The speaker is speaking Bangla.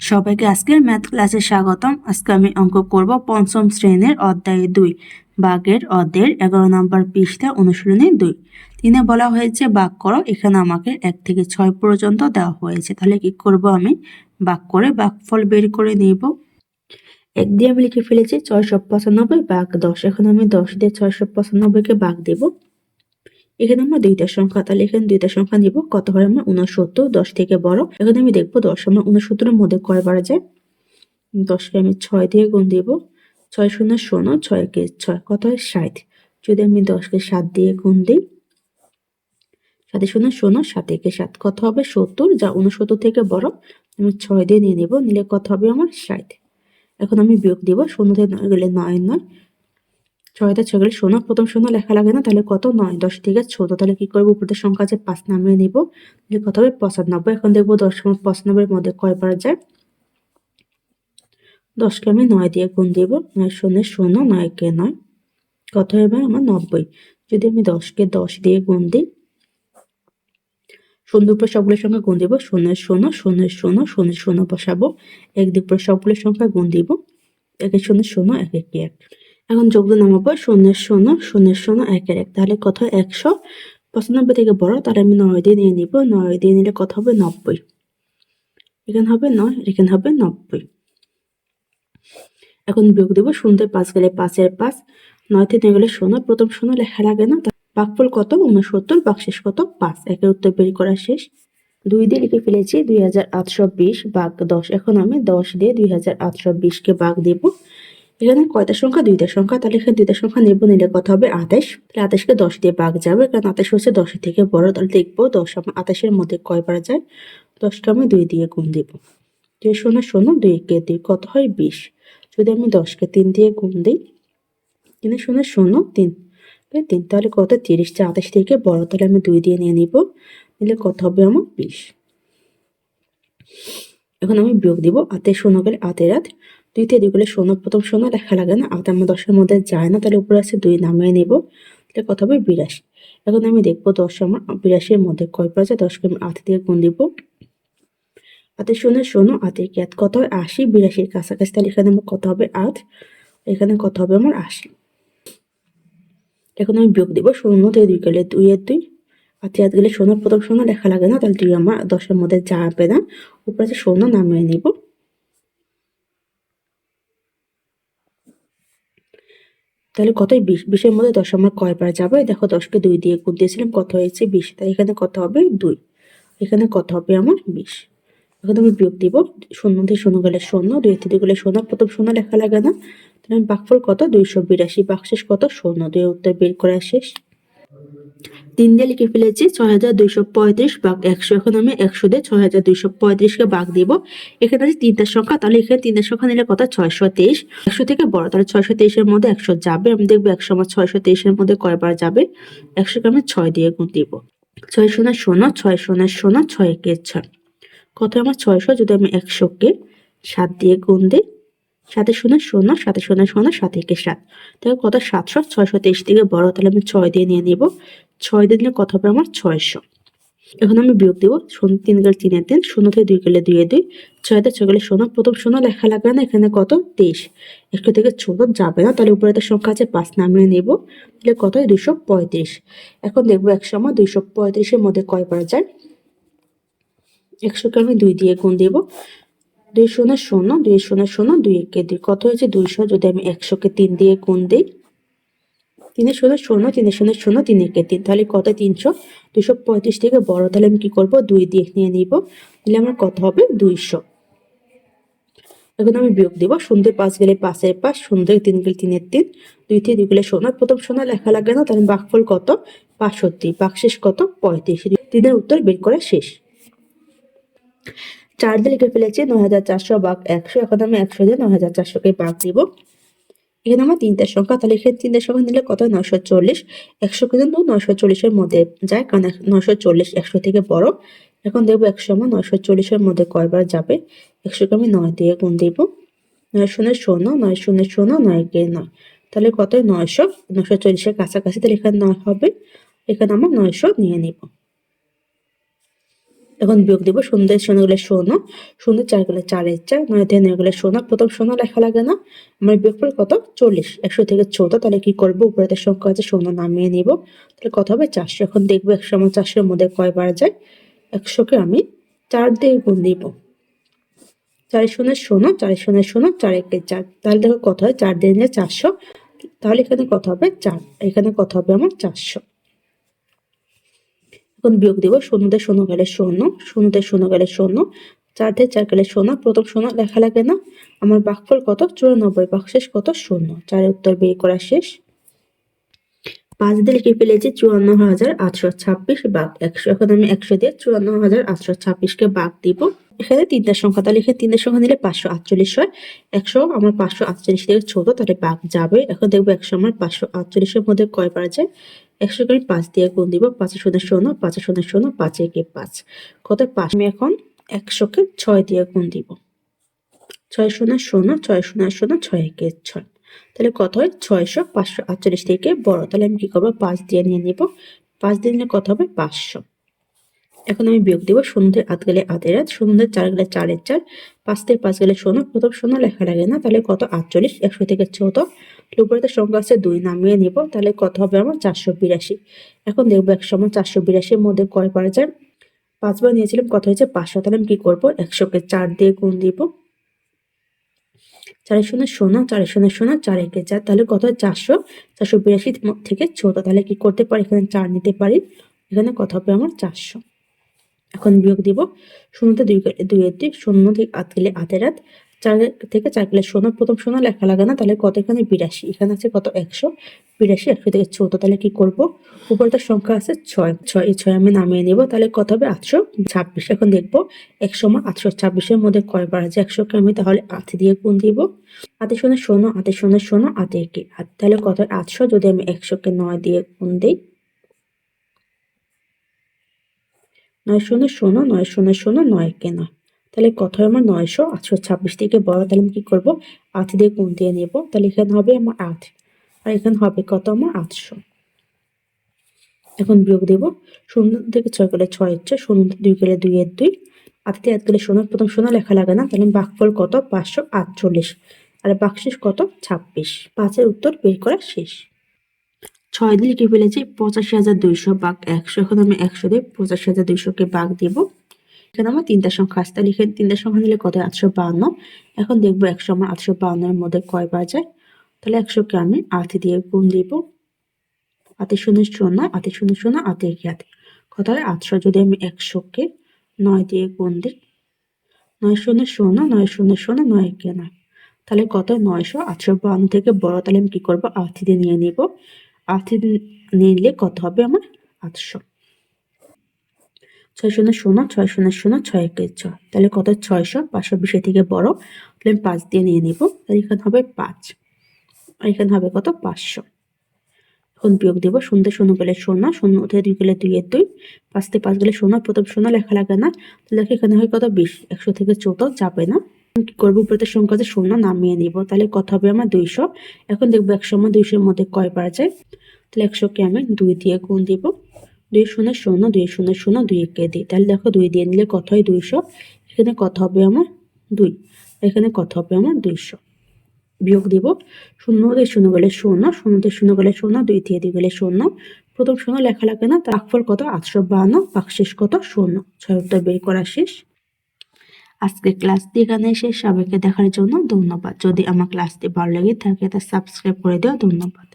সবাইকে আজকের ম্যাথ ক্লাসে স্বাগতম। আজকে আমি অঙ্ক করব পঞ্চম শ্রেণির অধ্যায় দুই, বাঘের অধ্যায়ের এগারো নম্বর পৃষ্ঠা অনুশীলনী দুই। তিনে বলা হয়েছে বাঘ করো, এখানে আমাকে এক থেকে ছয় পর্যন্ত দেওয়া হয়েছে। তাহলে কি করব আমি? বাঘ করে বাঘফল বের করে নিব। এক দিয়ে আমি লিখে ফেলেছি, ছয়শো পঁচানব্বই বাঘ দশ। এখন আমি দশ দিয়ে ছয়শো পঁচানব্বইকে বাঘ দেব। এখানে আমরা দুইটা সংখ্যা, তাহলে এখানে দুইটা সংখ্যা নিব। কত হয় আমরা উনসত্তর দশ থেকে বড়। এখানে আমি দেখব দশ, আমরা উনসত্তরের মধ্যে কয় বাড়া যায়? দশকে আমি ছয় দিয়ে গুণ দিব। ছয় শূন্য শূন্য ছয় কে ছয়, কত হয়? ষাট। যদি আমি দশকে সাত দিয়ে গুণ দিই সাথে শূন্য শূন্য সাত একে সাত, কত হবে? সত্তর, যা উনসত্তর থেকে বড়, আমি ছয় দিয়ে নিয়ে নিব, নিলে কত হবে আমার? ষাট। এখন আমি বিয়োগ দিব, শূন্য থেকে নয় গেলে নয় নয় ছয়টা ছয় গেলে শূন্য প্রথম শূন্য লেখা লাগে না, তাহলে কত? নয়, দশ থেকে ছোট তাহলে কি করব? উপরের সংখ্যা আছে পাঁচ, নামিয়ে নিব। তাহলে কত হবে? পঁচানব্বই। এখন দেখব দশ পঁচানব্বইয়ের মধ্যে কয় পারা যায়? দশকে আমি নয় দিয়ে গুণ দিব। নয় শূন্য শূন্য নয় কে নয়। কত হবে আমার নব্বই। যদি আমি দশকে দশ দিয়ে গুণ দিই, শূন্য উপরে সবগুলোর সঙ্গে গুণ দিব। শূন্যের শূন্য শূন্যের শূন্য শূন্যের শূন্য বসাবো। এক দিক পরে সবগুলোর সংখ্যা গুণ দিব। একের শূন্য শূন্য, এক এক এক? এখন যোগদান নামাবো শূন্যের শূন্য শূন্যের শূন্য একের এক তাহলে কত? একশো। পঁচানব্বই থেকে বড়, তাহলে আমি নয় দিয়ে নিয়ে নিব। নয় দিয়ে নিলে কত হবে? নব্বই। এখানে হবে নয়, এখানে হবে নব্বই। এখন বিয়োগ দেবো শূন্য পাঁচ গেলে পাঁচের পাঁচ, নয় থেকে গেলে শূন্য। প্রথম শূন্য লেখা লাগে না বাঘফল কত? উনসত্তর বাঘশেষ কত? পাঁচ। একের উত্তর বের করা শেষ। দুই দিয়ে লিখে ফেলেছি দুই হাজার আটশো বিশ বাঘ দশ। এখন আমি দশ দিয়ে দুই হাজার আটশো বিশকে বাঘ দেবো। এখানে কয়টা সংখ্যা? দুইটা সংখ্যা। তাহলে এখানে দুইটা সংখ্যা নেব নিলে কত হবে? আঠাশ। তাহলে আঠাশকে দশ দিয়ে বাঘ যাবে, কারণ আঠাশ হচ্ছে দশের থেকে বড়। তাহলে দেখব দশ আঠাশের মধ্যে কয় পারা যায়? দশকে আমি দুই দিয়ে গুণ দেব। দুই শূন্য শূন্য দুই কে দুই, কত হয়? বিশ। যদি আমি দশকে তিন দিয়ে গুণ দিই, তিন শূন্য শূন্য তিন। তিন, তাহলে কত? তিরিশ। চা আঠাশ থেকে বড়, তাহলে আমি দুই দিয়ে নিয়ে নিব, নিলে কত হবে আমার? বিশ। এখন আমি বিয়োগ দিব আতের শূন্য গেলে আতের রাত দুই থেকে দুই গেলে শূন্য প্রথম শূন্য লেখা লাগে না আট আমার দশের মধ্যে যায় না, তাহলে উপরে আছে দুই, নামিয়ে নেব। তাহলে কত হবে বিরাশি। এখন আমি দেখব দশ আমার, বিরাশির মধ্যে কয় পাওয়া যায় দশকে আমি আট দিয়ে গুণ দিব। আটের শূন্য শূন্য আটের কি আট? কত হয়? আশি। বিরাশির কাছাকাছি তাহলে এখানে আমার কত হবে? আট। এখানে কত হবে? আমার আশি। এখন আমি বিয়োগ দিব শূন্য থেকে দুই গেলে দুই এর দুই। আট হাত গেলে শূন্য প্রথম শূন্য লেখা লাগে না, তাহলে দুই আমার দশের মধ্যে যাবে না উপরে আছে শূন্য, নামিয়ে নিব। তাহলে কত বিশ বিশের মধ্যে দশ আমরা কয় পারে যাবে? দেখো দশকে দুই দিয়ে গুণ দিয়েছিলাম, কত হয়েছে? বিশ। তাই এখানে কত হবে? দুই। এখানে কত হবে আমার? বিশ। এখন আমি বিয়োগ দিব। শূন্য দিয়ে শূন্য গেলে শূন্য, দুই থেকে গেলে শূন্য, প্রথম শূন্য লেখা লাগে না। তাহলে আমি বাকফল কত? দুইশো বিরাশি। বাকশেষ কত? শূন্য। দুই উত্তর বের করা শেষ। তিন দিয়ে লিখে ফেলেছি ছয় হাজার দুইশো পঁয়ত্রিশ বাঘ একশো। এখন আমি একশো দিয়ে ছয় হাজার দুইশো পঁয়ত্রিশকে বাঘ দিব। এখানে আছে তিনটা সংখ্যা, তাহলে এখানে তিনটা সংখ্যা নিলে কত? ছয়শো তেইশ। একশো থেকে বড়, তাহলে ছয়শো তেইশের মধ্যে একশো যাবে। আমি দেখব একশো আমার ছয়শো তেইশের মধ্যে কয়বার যাবে। একশোকে আমি ছয় দিয়ে গুণ দিব। ছয় শূন্য শূন্য, ছয় শূন্য শূন্য ছয় একে ছয়। কত আমার ছয়শো? যদি আমি একশোকে সাত দিয়ে গুণ দিই সাথে শূন্য শূন্য সাথে শূন্য শূন্য, সাত একে সাত। তাহলে কত? সাতশো। ছয়শো তেইশ থেকে বড়, তাহলে আমি ছয় দিয়ে নিয়ে নিব। ছয় দিয়ে দিলে কত হবে আমার? ছয়শো। এখন আমি বিয়োগ দিব। শূন্য তিন গেলে তিনের তিন, শূন্য থেকে দুই গেলে দুই দুই। থেকে ছয় গেলে শূন্য, প্রথম শূন্য লেখা লাগবে না, এখানে কত? তেইশ। একশো থেকে ছোট যাবে না, তাহলে উপরে একটা সংখ্যা আছে, পাঁচ নামিয়ে নেব। তাহলে কত দুইশো পঁয়ত্রিশ। এখন দেখব একশো আমার দুইশো পঁয়ত্রিশের মধ্যে কয় পারা যায়? একশোকে আমি দুই দিয়ে গুণ দেব। দুই শূন্য শূন্য, দুই শূন্য শূন্য, দুই একে দুই। কত হয়েছে? দুইশো। যদি আমি একশোকে তিন দিয়ে গুণ দিই তিনের শূন্য শূন্য তিনের শূন্য শূন্য, তিন একে তিন। তাহলে কত তিনশো? দুইশো পঁয়ত্রিশ থেকে বড়, তাহলে আমি কি করব? দুই দিয়ে নিয়ে নিব। তাহলে আমার কত হবে? দুইশো। এখন আমি বিয়োগ দিব। শূন্য পাঁচ গেলে পাঁচের পাঁচ শূন্য তিন গেলে তিনের তিন, দুই থেকে দুই গেলে শূন্য। প্রথম শূন্য লেখা লাগে না, তাহলে বাঘফল কত? পাঁচষট্টি বাঘশেষ কত? পঁয়ত্রিশ। তিনের উত্তর বের করা শেষ। চার দিয়ে লিখে ফেলেছি, নয় হাজার চারশো বাঘ একশো। এখন আমি একশো দিয়ে নয় হাজার চারশোকে বাঘ দিব। এখানে আমার তিনটা সংখ্যা তাহলে এখানে তিনটা সংখ্যা নিলে কত? নয়শো চল্লিশ। একশো কিন্তু নয়শো চল্লিশের মধ্যে যায়, কারণ নয়শো চল্লিশ একশো থেকে বড়। এখন দেখব একশো আমার নয়শো চল্লিশের মধ্যে কয়বার যাবে? একশোকে আমি নয় দিয়ে গুণ দিব। নয় শূন্য শূন্য, নয় শূন্য শূন্য, নয় কে নয়। তাহলে কত? নয়শো। নয়শো চল্লিশের কাছাকাছি তাহলে এখানে নয় হবে। এখানে আমার নয়শো নিয়ে নিব। এখন বিয়োগ দিব শূন্য শূন্য গেলে শূন্য শূন্য চার গেলে চারের চার, নয় নয় গেলে শূন্য প্রথম শূন্য লেখা লাগে না, আমার বিয়োগফল কত? চল্লিশ। একশো থেকে চৌদ্দ, তাহলে কি করব? উপরে সংখ্যা আছে শূন্য নামিয়ে নিব। তাহলে কত হবে? চারশো। এখন দেখব একশো আমার চারশোর মধ্যে কয় বার যায়? একশোকে আমি চার দিয়ে গুণ দিব। চার শূন্য শূন্য চার শূন্য শূন্য চার একে চার। তাহলে দেখো কত হয়? চার দিয়ে নিলে চারশো। তাহলে এখানে কত হবে? চার। এখানে কত হবে? আমার চারশো। এখন বিয়োগ দিব? শূন্যতে শূন্য গেলে শূন্য শূন্যতে শূন্য গেলে শূন্য, চার দিয়ে চার গেলে শূন্য, প্রথম শূন্য লেখা লাগে না? আমার বাকফল কত? চুরানব্বই, বাকশেষ কত? শূন্য। চারের উত্তর বের করা শেষ। পাঁচ দিয়ে লিখে ফেলেছি চুয়ান্ন হাজার আটশো ছাব্বিশ বাঘ একশো, এখন আমি একশো দিয়ে চুয়ান্ন হাজার আটশো ছাব্বিশকে বাঘ দিব। এখানে তিনটা সংখ্যা তাহলে এখানে তিনটা সংখ্যা নিলে পাঁচশো আটচল্লিশ হয়। একশো আমার পাঁচশো আটচল্লিশ থেকে ছোট, তাহলে বাঘ যাবে। এখন দেখব একশো আমার পাঁচশো আটচল্লিশের মধ্যে কয় পারা যায় একশো করে পাঁচ দিয়ে গুণ দিব পাঁচে শূন্য শূন্য, পাঁচে শূন্য শূন্য, পাঁচে কে পাঁচ। কত পাঁচ? আমি এখন একশোকে ছয় দিয়ে গুণ দিব। ছয় শূন্য শূন্য, ছয় শূন্য শূন্য, ছয় একে ছয়। তাহলে কত হয়? ছয়শো পাঁচশো আটচল্লিশ থেকে বড়। তাহলে আমি কি করব? পাঁচ দিয়ে নিয়ে নিব। পাঁচ দিয়ে নিলে কত হবে? পাঁচশো। এখন আমি বিয়োগ দিব শূন্যতে আট গেলে আটের আট শূন্যতে চার গেলে চারের চার পাঁচ থেকে পাঁচ গেলে শূন্য প্রথম শূন্য লেখা লাগে না, তাহলে কত? আটচল্লিশ, একশো থেকে চৌদ্দ উপরে সংখ্যা আছে দুই, নামিয়ে নিব, তাহলে কত হবে আমার? চারশো বিরাশি। এখন দেখব একশো আমার চারশো বিরাশির মধ্যে কয় পারা যায়? পাঁচবার নিয়েছিলাম, কত হয়েছে? পাঁচশো তাহলে আমি কি করব? একশোকে চার দিয়ে গুণ দিব। চারের শূন্য শূন্য চারের শূন্য শূন্য, চার একে চার, তাহলে কত চারশো চারশো বিরাশি থেকে ছোট তাহলে কি করতে পারি? এখানে চার নিতে পারি। এখানে কত হবে আমার? চারশো। এখন বিয়োগ দিব শূন্যতে দুই দুইয়ের দুই শূন্য থেকে আট গেলে আটের আট, চার থেকে চার গেলে শূন্য। প্রথম শূন্য লেখা লাগে না, তাহলে কত এখানে? বিরাশি। এখানে আছে কত? একশো। বিরাশি, একশো থেকে চৌদ্দ, তাহলে কি করব? উপরে সংখ্যা আছে ছয়। ছয়, এই ছয় আমি নামিয়ে নেব, তাহলে কত হবে? আটশো ছাব্বিশ। এখন দেখব একশো মা আটশো ছাব্বিশের মধ্যে কয় বার আছে? একশোকে আমি তাহলে আট দিয়ে গুণ দিব। আটে শূন্য শূন্য, আটে শূন্য শূন্য, আটে একে আট। তাহলে কত? আটশো। যদি আমি একশোকে নয় দিয়ে গুণ দিই নয় শূন্য শূন্য নয় শূন্য শূন্য নয় একে নয় তাহলে কত আমার নয়শো? আটশো ছাব্বিশ থেকে বড়, তাহলে আমি কি করব? আট দিয়ে গুণ দিয়ে নেব। তাহলে এখানে হবে আমার আট। আর এখানে হবে কত? আমার আটশো। এখন বিয়োগ দেব। শূন্য থেকে ছয় গেলে ছয় হচ্ছে, শূন্য দুই গেলে দুই এর দুই। আটতে এক গেলে শূন্য, প্রথম শূন্য লেখা লাগে না। তাহলে বাঘফল কত? পাঁচশো আটচল্লিশ। আর বাকশেষ কত? ছাব্বিশ। পাঁচের উত্তর বের করা শেষ। ছয় দিয়ে লিখে ফেলেছি পঁচাশি হাজার দুইশো বাঘ একশো। এখন আমি একশো দিয়ে পঁচাশি হাজার দুইশোকে বাঘ দিব। এখানে আমার তিনটা সংখ্যা আসতে লিখে তিনটা সংখ্যা নিলে কত? আটশো বাহান্ন। এখন দেখব একশো আমার আটশো বাহান্নের মধ্যে কয় বার যায়? তাহলে একশোকে আমি আট দিয়ে গুণ দিব। আতে শূন্য শূন্য আতে শূন্য শূন্য আতে একে আতে কত হয়? আটশো। যদি আমি একশোকে নয় দিয়ে গুণ দিই, নয় শূন্য শূন্য, নয় শূন্য শূন্য, নয় একে নয়। তাহলে কত? নয়শো। আটশো বাহান্ন থেকে বড়। তাহলে আমি কি করব? আট দিয়ে নিয়ে নিব। আট নিলে কত হবে আমার? আটশো। ছয় শূন্য শূন্য, ছয় শূন্য শূন্য, ছয় একে ছয়। তাহলে কত? ছয়শো। পাঁচশো বিশের থেকে বড়। তাহলে আমি পাঁচ দিয়ে নিয়ে নিব। তাহলে এখানে হবে পাঁচ। আর এখানে হবে কত? পাঁচশো। এখন বিয়োগ দেবো। শূন্য শূন্য গেলে শূন্য শূন্য থেকে দুই গেলে দুই এর দুই। পাঁচ থেকে পাঁচ গেলে শূন্য, প্রথম শূন্য লেখা লাগে না। তাহলে এখানে হয় কত? বিশ। একশো থেকে চৌদ্দ যাবে না। কি করব শূন্য নামিয়ে নিব। তাহলে কত হবে আমার দুইশো। এখন দেখব একশো আমার দুইশোর মধ্যে কয় পারা যায় তাহলে একশোকে আমি দুই দিয়ে গুণ দিব। দুই শূন্য শূন্য, দুই শূন্য শূন্য, দুই একে দিই। তাহলে দেখো দুই দিয়ে নিলে কত হয়? দুইশো। এখানে কত হবে আমার? দুই। এখানে কত হবে আমার? দুইশো। বিয়োগ দিব। শূন্য দিয়ে শূন্য গেলে শূন্য শূন্য দিয়ে শূন্য গেলে শূন্য, দুই দিয়ে দুই গেলে শূন্য। প্রথম শূন্য লেখা লাগে না? তার ফল কত? আটশো বাহান্ন, বাকশেষ কত? শূন্য। ছয় উত্তর বের করা শেষ। আজকে ক্লাসটি এখানে শেষ। সবাইকে দেখার জন্য ধন্যবাদ। যদি আমার ক্লাসটি ভালো লেগে থাকে, তা সাবস্ক্রাইব করে দেওয়া ধন্যবাদ।